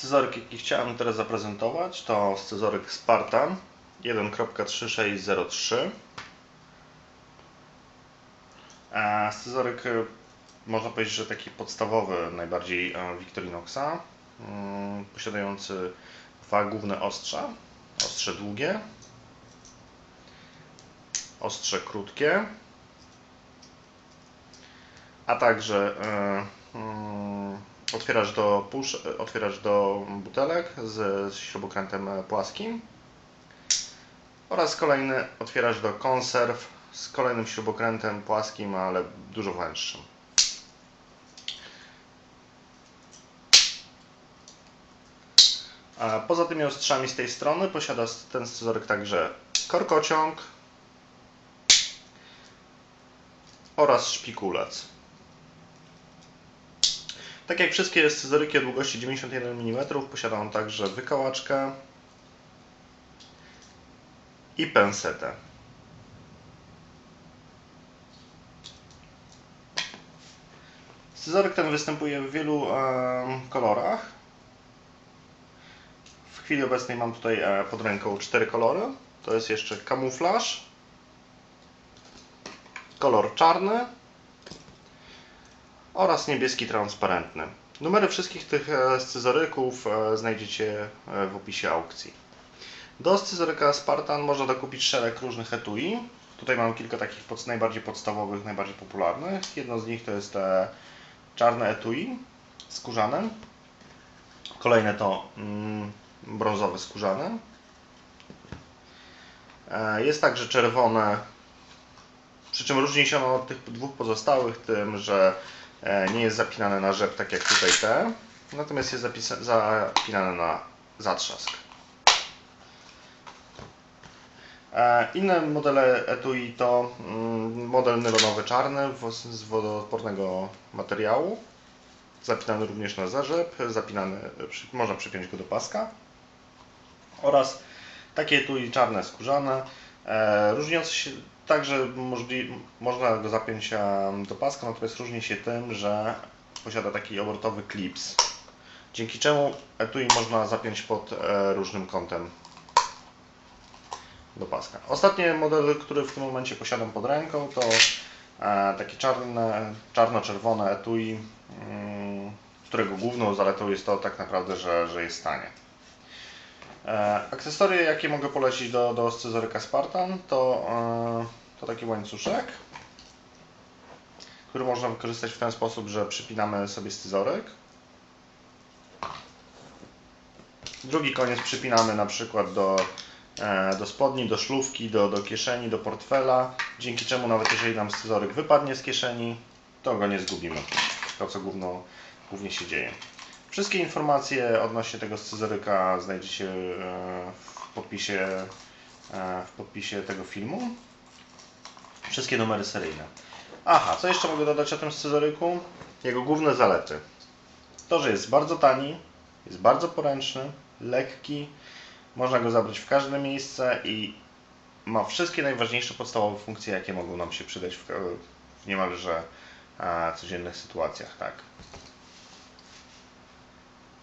Scyzoryk, jaki chciałem teraz zaprezentować, to scyzoryk Spartan 1.3603. E, Scyzoryk, e, można powiedzieć, że taki podstawowy najbardziej e, Victorinoxa, mm, posiadający dwa główne ostrza. Ostrze długie, ostrze krótkie, a także e, mm, otwieracz do, pusz, otwieracz do butelek z, z śrubokrętem płaskim oraz kolejny otwieracz do konserw z kolejnym śrubokrętem płaskim, ale dużo węższym. Poza tymi ostrzami z tej strony posiada ten scyzoryk także korkociąg oraz szpikulec. Tak jak wszystkie scyzoryki o długości 91 mm posiada on także wykałaczkę i pensetę. Scyzoryk ten występuje w wielu kolorach. W chwili obecnej mam tutaj e, pod ręką cztery kolory. To jest jeszcze kamuflaż, kolor czarny oraz niebieski transparentny. Numery wszystkich tych e, scyzoryków e, znajdziecie e, w opisie aukcji. Do scyzoryka Spartan można dokupić szereg różnych etui. Tutaj mam kilka takich pod, najbardziej podstawowych, najbardziej popularnych. Jedno z nich to jest e, czarne etui skórzane. Kolejne to mm, brązowe skórzane. Jest także czerwone, przy czym różni się ono od tych dwóch pozostałych tym, że nie jest zapinane na rzep tak jak tutaj te, natomiast jest zapinane na zatrzask. E, Inne modele etui to mm, model nylonowy czarny z wodoodpornego materiału, zapinany również na zarzep, zapinany, można przypiąć go do paska oraz takie etui czarne skórzane, e, różniące się także możli, można go zapiąć do paska, natomiast różni się tym, że posiada taki obrotowy klips, dzięki czemu etui można zapiąć pod e, różnym kątem do paska. Ostatni model, który w tym momencie posiadam pod ręką, to e, takie czarne, czarno-czerwone etui, mm, którego główną zaletą jest to tak naprawdę, że, że jest tanie. E, akcesoria, jakie mogę polecić do, do scyzoryka Spartan, to, e, to taki łańcuszek, który można wykorzystać w ten sposób, że przypinamy sobie scyzoryk. Drugi koniec przypinamy na przykład do, e, do spodni, do szlówki, do, do kieszeni, do portfela, dzięki czemu nawet jeżeli nam scyzoryk wypadnie z kieszeni, to go nie zgubimy. To co główno, głównie się dzieje. Wszystkie informacje odnośnie tego scyzoryka znajdziecie w podpisie, e, w podpisie tego filmu. Wszystkie numery seryjne. Aha, co jeszcze mogę dodać o tym scyzoryku? Jego główne zalety. To, że jest bardzo tani, jest bardzo poręczny, lekki, można go zabrać w każde miejsce i ma wszystkie najważniejsze podstawowe funkcje, jakie mogą nam się przydać w, w niemalże e, codziennych sytuacjach. Tak.